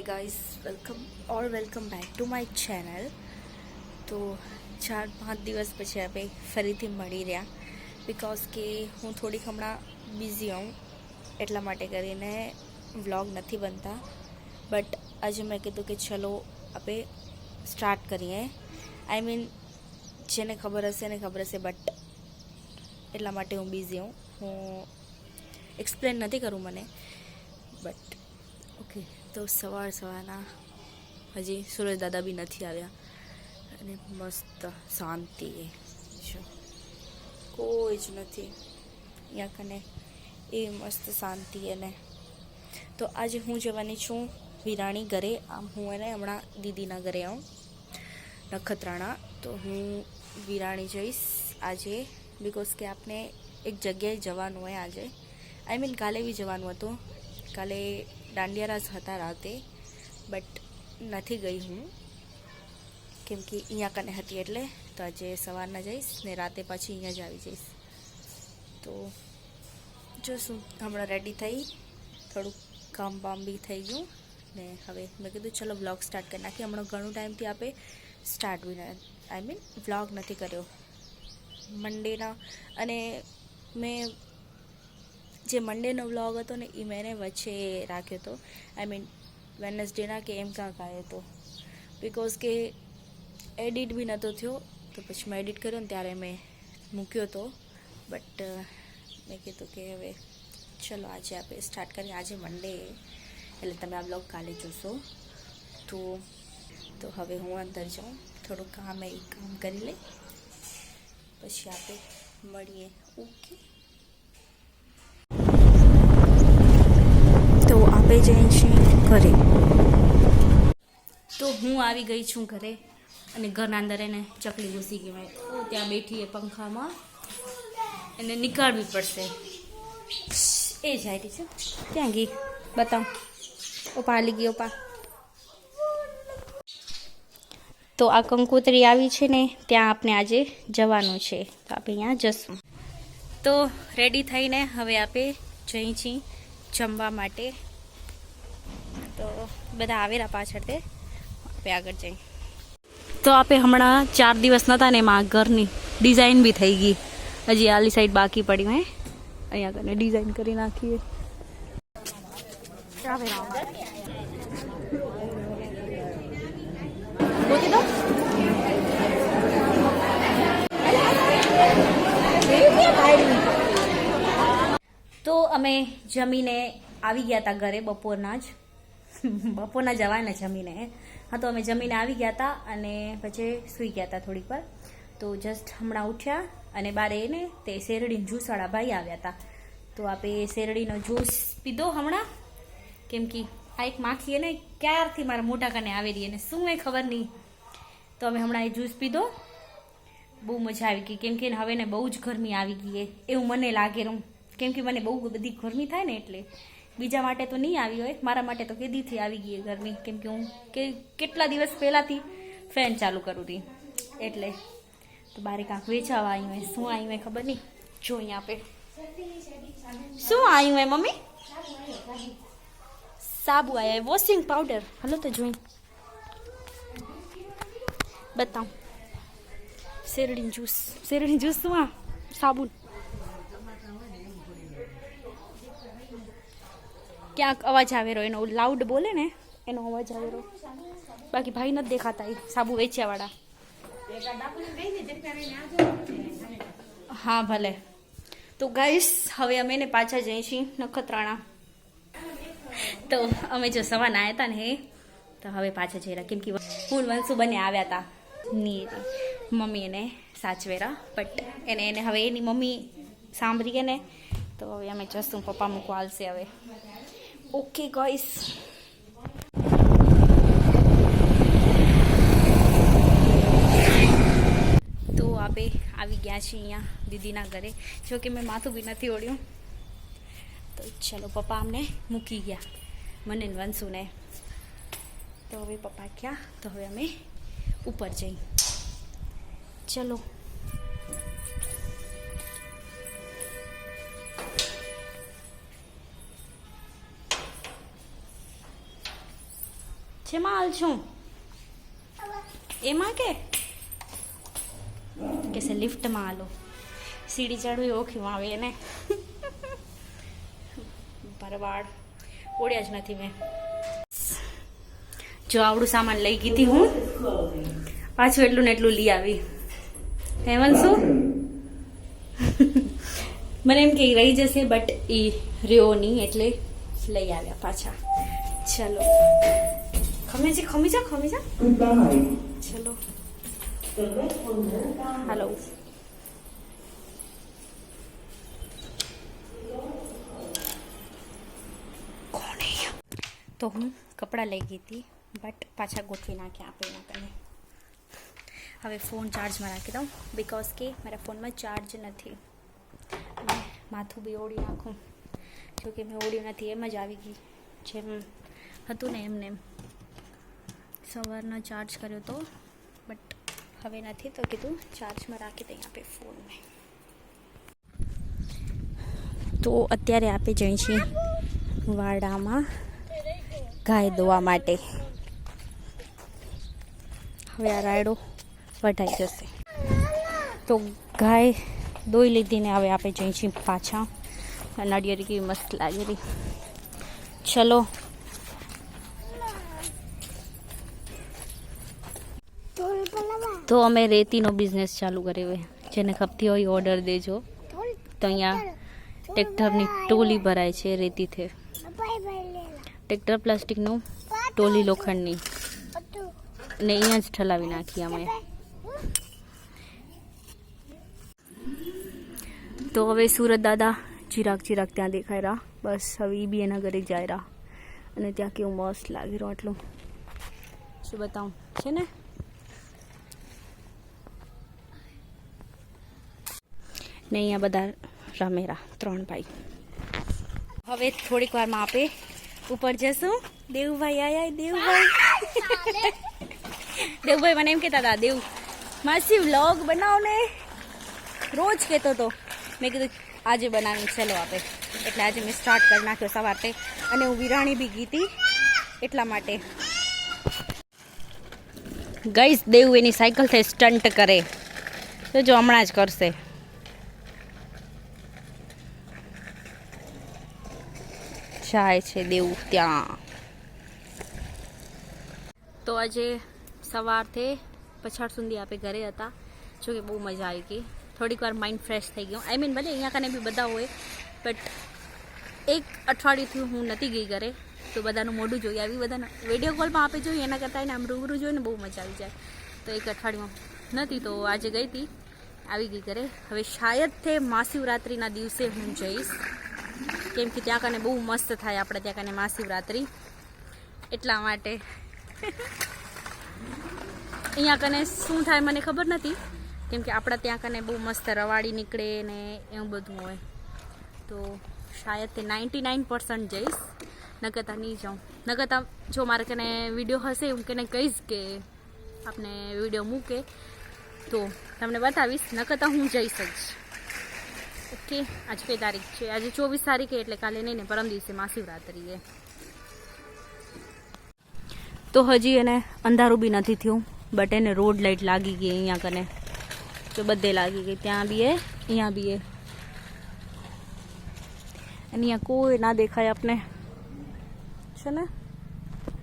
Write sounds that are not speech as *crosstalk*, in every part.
Hi guys welcome or welcome back to my channel તો ચાર પાંચ દિવસ પછી આપણે ફરીથી મળી રહ્યા બિકોઝ કે હું થોડીક હમણાં બિઝી હોઉં એટલા માટે કરીને વ્લોગ નથી બનતા બટ આજે મેં કીધું કે ચલો આપણે સ્ટાર્ટ કરીએ આઈ મીન જેને ખબર હશે એને ખબર હશે બટ એટલા માટે હું બિઝી હું હું એક્સપ્લેન નથી કરું મને બટ ઓકે તો સવાર સવારના હજી સુરજ દાદા બી નથી આવ્યા. અને મસ્ત શાંતિ છે. કોઈ જ નથી. અહીંયા કને એ મસ્ત શાંતિ એને તો આજે હું જવાની છું વિરાણી ઘરે. આમ હું એને હમણાં દીદીના ઘરે આવું. નખત્રાણા. તો હું વિરાણી જઈશ આજે બિકોઝ કે આપણે એક જગ્યાએ જવાનું હોય આજે. આઈ મીન કાલે બી જવાનું હતું. કાલે દાંડિયા રાસ હતા રાતે બટ નથી ગઈ હું, કેમ કે અહીંયા કને હતી એટલે, તો આજે સવારના જઈશ ને રાતે પાછી અહીંયા જ આવી જઈશ. તો જોશું, હમણાં રેડી થઈ, થોડુંક કામ બામ બી થઈ ગયું, ને હવે મેં કીધું ચલો વ્લોગ સ્ટાર્ટ કરી નાખીએ. હમણાં ઘણું ટાઈમથી આપણે start B I mean vlog નથી કર્યો. મંડેના અને મેં જે મંડેનો વ્લોગ હતો ને એ મેં વચ્ચે રાખ્યો હતો આઈ મીન વેનસડેના કે એમ કાંક આવ્યો હતો બિકોઝ કે એડિટ બી નહોતો થયો, તો પછી મેં એડિટ કર્યો ને ત્યારે મેં મૂક્યો હતો બટ મેં કીધું કે હવે ચલો આજે આપણે સ્ટાર્ટ કરીએ. આજે મંડે એટલે તમે આ બ્લોગ કાલે જોશો. તો તો હવે હું અંદર જાઉં. થોડું કામ એ કામ કરી લઈ પછી આપણે મળીએ. ઓકે આપણે જઈએ છીએ ઘરે. તો હું આવી ગઈ છું ઘરે અને ઘરના અંદર એને ચકલી ઘૂસી ગઈ તો ત્યાં બેઠી એ પંખામાં. એને નીકાળવી પડશે. એ જાય રહી છે. ક્યાં ગઈ? બતાવ. ઓપા હાલી ગઈ ઓપા. તો આ કંકોત્રી આવી છે ને ત્યાં આપણે આજે જવાનું છે. તો આપણે ત્યાં જશું. તો રેડી થઈને હવે આપણે જઈ છીએ જમવા માટે બધા આવેલા પાછળ તે. આપણે આગળ જઈએ તો આપણે હમણાં ચાર દિવસ નહોતા ને એમાં ઘરની ડિઝાઇન બી થઈ ગઈ. હજી આલી સાઈડ બાકી પડી મેં અહીંયા આગળ ડિઝાઇન કરી નાખીએ. તો અમે જમીને આવી ગયા હતા ઘરે બપોરના જ. બપોરના જવાના જમીને, હા. તો અમે જમીને આવી ગયા હતા અને પછી સૂઈ ગયા હતા થોડીક વાર. તો જસ્ટ હમણાં ઉઠ્યા અને બારે એને તે શેરડીનો જ્યુસવાળા ભાઈ આવ્યા હતા તો આપણે શેરડીનો જ્યુસ પીધો હમણાં. કેમ કે આ એક માખી એને ક્યારથી મારા મોટા કને આવેલી અને શું એ ખબર નહીં. તો અમે હમણાં એ જ્યુસ પીધો. બહુ મજા આવી ગઈ. કેમ કે હવે ને બહુ જ ગરમી આવી ગઈ એવું મને લાગે રૂમ કેમ કે મને બહુ બધી ગરમી થાય ને એટલે. બીજા માટે તો નહીં આવી હોય. મારા માટે તો કેદીથી આવી ગઈ ઘરની કેમ કે હું કે કેટલા દિવસ પહેલાંથી ફેન ચાલુ કરું હતી એટલે તો બારે કાંક વેચાવા આવ્યું હોય. શું આવ્યું હોય ખબર નહીં. જોઈએ આપે. શું આવ્યું હોય મમ્મી? સાબુ આવ્યા વોશિંગ પાવડર હલો તો જોઈ. બતાવ. શેરડી જ્યુસ શેરડી જ્યુસ શું આ? સાબુન. ક્યાંક અવાજ આવેરો એનો લાઉડ બોલે ને, એનો અવાજ આવેરો બાકી ભાઈ નથી દેખાતા એ, સાબુ વેચ્યાવાળા. હા, ભલે. તો ગાઈસ હવે અમે ને પાછા જઈ છીએ નખત્રાણા. તો અમે જો સવાના આવ્યા હતા ને એ તો હવે પાછા જઈ રહ્યા. કેમ કે હું વંશુ બંને આવ્યા હતા ની મમ્મી એને સાચવેરા બટ એને એને હવે એની મમ્મી સાંભળીએ ને તો હવે અમે જશું, પપ્પા મૂકવા આવશે હવે. ઓકે ગાઈસ તો આપણે આવી ગયા છીએ અહીંયા દીદીના ઘરે જો કે મેં માથું બી નથી ઓળ્યું તો ચલો પપ્પા અમને મૂકી ગયા મને ને વંશુને તો હવે પપ્પા ગયા તો હવે અમે ઉપર જઈ ચલો શેમાં હાલ છું. એમાં કે? કે છે, લિફ્ટમાં હાલો. સીડી ચડવી ઓખીમાં આવે એને. પરવાડ ઓળ્યા જ નથી મેં. જો આવડું સામાન લઈ હતી હું, પાછું એટલું ને એટલું લઈ આવી. હેમન શું મને એમ કે રહી જશે બટ એ રહ્યો નહીં, એટલે લઈ આવ્યા પાછા. ચલો. ખમી જા ખમી જા ખમી જા ચલો હાલો કોણ હે? તો હું કપડાં લઈ ગઈ હતી બટ પાછા ગોઠવી નાખ્યા આપે એના કને હવે ફોન ચાર્જમાં રાખી દઉં બિકોઝ કે મારા ફોનમાં ચાર્જ નથી અને માથું બી ઓળી નાખું જો કે મેં ઓળ્યું નથી એમ જ આવી ગઈ જેમ હતું ને એમને એમ સવારનો ચાર્જ કર્યો તો બટ હવે નથી તો કીધું ચાર્જમાં રાખી દઈએ આપે ફોનને તો અત્યારે આપે જઈ છીએ વાડામાં ગાય દોવા માટે. હવે આ રાયડો વઢાઈ જશે. તો ગાય દોઈ લીધીને હવે આપણે જઈ છીએ પાછા. નડિયેરી કેવી મસ્ત લાગેલી. ચલો તો અમે રેતીનો બિઝનેસ ચાલુ કર્યો હોય જેને ખપતી હોય ઓર્ડર દેજો. તો અહીંયા ટ્રેક્ટરની ટોલી ભરાય છે રેતીથી. ટ્રેક્ટર પ્લાસ્ટિકનું ટોલી લોખંડની. ને અહીંયા જ ઠલાવી નાખી અમે. તો હવે સુરત દાદા ચિરાગ ચિરાગ ત્યાં દેખાય રહ્યા. બસ હવે એ બી એના ઘરે જાય રહ્યા. અને ત્યાં કેવું મસ્ત લાગી રહ્યો આટલું. શું બતાવું? છે ને? ને અહીંયા બધા રમેરા ત્રણ ભાઈ. હવે થોડીક વારમાં આપે ઉપર જશું. દેવભાઈ આયા દેવભાઈ. *laughs* દેવભાઈ મને એમ કહેતા હતા દેવ માસી વ્લોગ બનાવો ને. રોજ કહેતો હતો. મેં કીધું આજે બનાવી ચલો આપે. એટલે આજે મેં સ્ટાર્ટ કરી નાખ્યો સવારે અને હું વિરાણી બી ગીતી એટલા માટે. ગઈશ દેવ એની સાયકલથી સ્ટન્ટ કરે. તો જો હમણાં જ કરશે. જાય છે દેવું ત્યાં. તો આજે સવારથી પછાડ સુધી આપણે ઘરે હતા. જો કે બહુ મજા આવી ગઈ. થોડીક વાર માઇન્ડ ફ્રેશ થઈ ગયું. આઈ મીન ભલે અહીંયા કને બી બધા હોય બટ એક અઠવાડિયુંથી હું નથી ગઈ ઘરે. તો બધાનું મોઢું જોઈએ આવી. બધાના વીડિયો કોલમાં આપે જોઈએ એના કરતાં એને આમ રૂબરૂ જોઈને બહુ મજા આવી જાય. તો એક અઠવાડિયું નથી, તો આજે ગઈ હતી. આવી ગઈ ઘરે. હવે શાયદ તે મહાશિવરાત્રિના દિવસે હું જઈશ. કેમ કે ત્યાં કને બહુ મસ્ત થાય આપણે ત્યાં કને મહાશિવરાત્રિ. એટલા માટે. અહીંયા કને શું થાય મને ખબર નથી. કેમ કે આપણા ત્યાં કને બહુ મસ્ત રવાડી નીકળે ને એવું બધું હોય. તો શાયદ તે નાઇન્ટી નાઇન પર્સન્ટ જઈશ. નગતા નહીં જાઉં. નગતા જો મારે કને વીડિયો હશે હું કને કહીશ કે આપને વીડિયો મૂકે, તો તમને બતાવીશ. નકરતા હું જઈશ જ. ઓકે આજ કઈ તારીખ છે આજે ચોવીસ તારીખે એટલે કાલે નહીં ને, પરમ દિવસે માસિવરાત્રી એ। તો હજી એને અંધારું બી નથી થયું બટ એને રોડ લાઇટ લાગી ગઈ અહીંયા કને. તો બધે લાગી ગઈ, ત્યાં બી એ, અહીંયા બી એ. અહીંયા કોઈ ના દેખાય આપને. છે ને?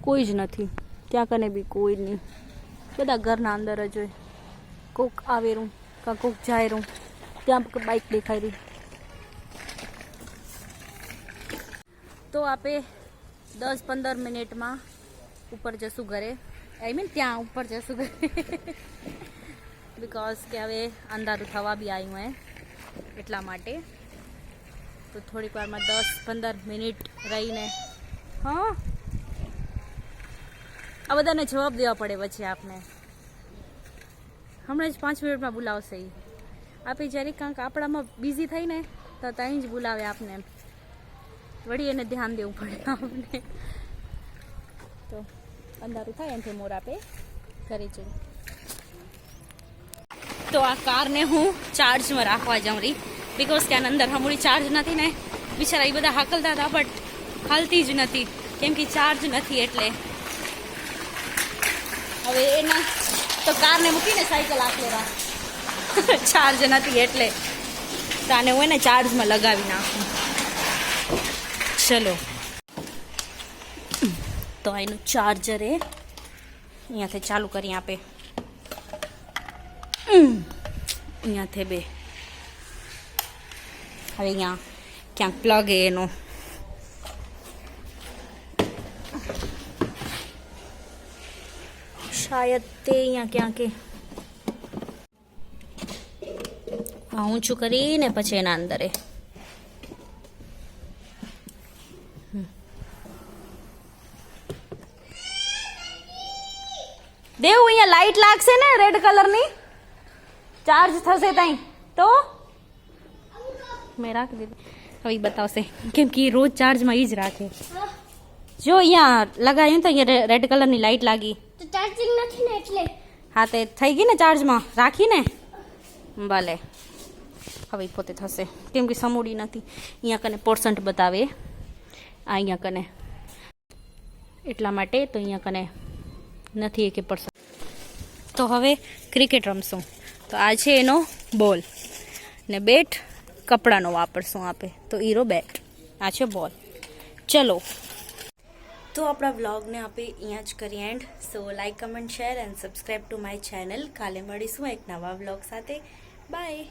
કોઈ જ નથી. ત્યાં કને બી કોઈ નહીં. બધા ઘરના અંદર જ હોય. કોક આવેરું, કાં કોક જાયરું. ત્યાં બાઇક દેખાઈ રહી. તો આપે દસ પંદર મિનિટમાં ઉપર જશું ઘરે. આઈ મીન ત્યાં ઉપર જશું ઘરે. *laughs* બિકોઝ કે હવે અંધારું થવા બી આવ્યું હે, એટલા માટે. તો થોડીક વારમાં દસ પંદર મિનિટ રહીને, હા. આ બધાને જવાબ દેવા પડે પછી આપને. હમણાં જ પાંચ મિનિટમાં બોલાવશે ઈ. આપે જ્યારે કાંક આપણામાં બિઝી થઈને તો ત્યાં જ બોલાવે આપને વળી એને ધ્યાન દેવું પડે આપને તો અંધારું થાય એનાથી મોર આપે ઘરે જઈ તો આ કારને હું ચાર્જમાં રાખવા જાઉં રહી બિકોઝ ત્યાં અંદર હમણાં ચાર્જ નથી ને. બિચારા એ બધા હાકલતા હતા બટ હાલતી જ નથી. કેમ કે ચાર્જ નથી એટલે. હવે એના, તો કારને મૂકીને સાયકલ આખલે રાખ. *laughs* ચાર્જ નથી એટલે. તો હું એને ચાર્જમાં લગાવી નાખું. ચલો. તો એનું ચાર્જર એ અહીંયાથી ચાલુ કરી આપે. અહીંયાથી બે. હવે અહીંયા ક્યાંક પ્લગ એનો. શાયદ તે અહીંયા ક્યાંક એ આ ઊંચું કરીને પછી એના અંદર એ હમ. દેવ અહીંયા લાઈટ લાગશે ને રેડ કલરની ચાર્જ થશે ત્યાં તો મેં રાખી દીધી હવે ઈ બતાવશે કેમ કે ઈ રોજ ચાર્જમાં ઈ જ રાખે જો અહીંયા લગાવ્યું તો અહીંયા રેડ કલરની લાઈટ લાગી તો ચાર્જિંગ નથી ને એટલે હા તે થઈ ગઈ ને ચાર્જમાં રાખીને ભલે હવે પોતે થશે. કેમ કે સમૂડી નથી. અહીંયા કને પર્સન્ટ બતાવે. આ અહીંયા કને એટલા માટે તો અહીંયા કને નથી એકે પર્સન્ટ તો હવે ક્રિકેટ રમશું. તો આ છે એનો બોલ ને બેટ કપડાનો વાપરશું આપે. તો ઈરો બેટ આ છે બોલ ચલો. તો આપણા વ્લોગને આપણે અહીંયા જ કરીએ and so like comment share and subscribe to my channel કાલે મળીશું એક નવા વ્લોગ સાથે. બાય